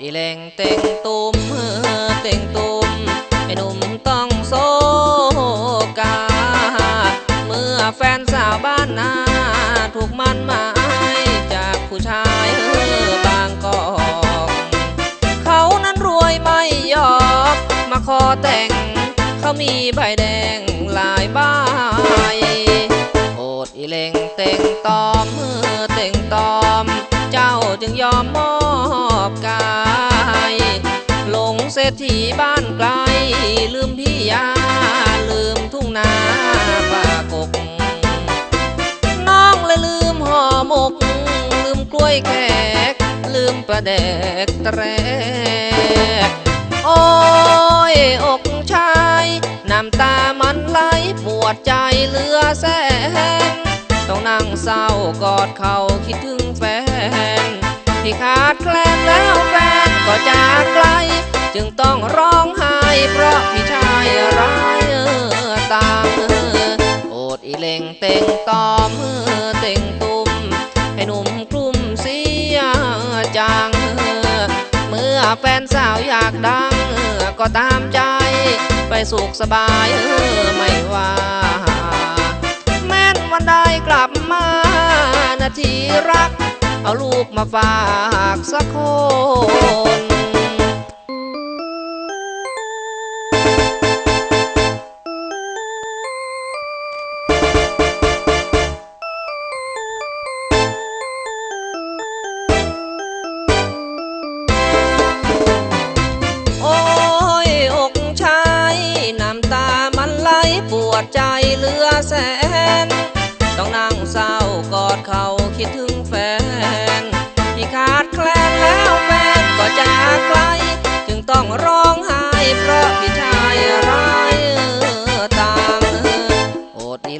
อีเลงเต็งตุมเออเต็งตุมไอ้หนุ่มต้องโซกา เมื่อแฟนสาวบ้านนาถูกมันหมายจากผู้ชายเออบางกอกเขานั้นรวยไม่ยอมมาขอแต่ง เขามีใบแดงหลายบโอ บ้านไกล ลืมพี่ยา ลืมทุ่งนาป่ากก น้องเลยลืมห่อหมก ลืมกล้วยแขก ลืมประแดกแตรกโอ้ยอกชายน้ำตามันไหลปวดใจเหลือแสนต้องนั่งเศร้ากอดเขาคิดถึงแฟน ที่ขาดแคลนแล้วแฟนก็จากไกล จึงต้อง อีเล่งเต็งตอมเออเต็งตุ้มให้หนุ่มกลุ่มเสียจัง เมื่อแฟนสาวอยากดังก็ตามใจ ไปสุขสบายไม่ว่าแม้นวันใดกลับมานาทีรัก เอาลูกมาฝากสักคน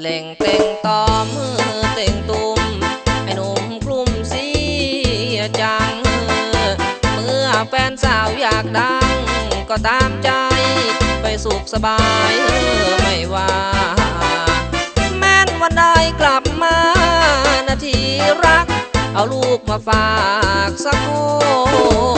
เล่งเต็งตอมเออเต็งตุมไอ้หนุ่มกลุ่มเสียจัง เมื่อแฟนสาวอยากดัง ก็ตามใจไปสุขสบายไม่ว่าแม้นวันใดกลับมานาทีรัก เอาลูกมาฝากสักคน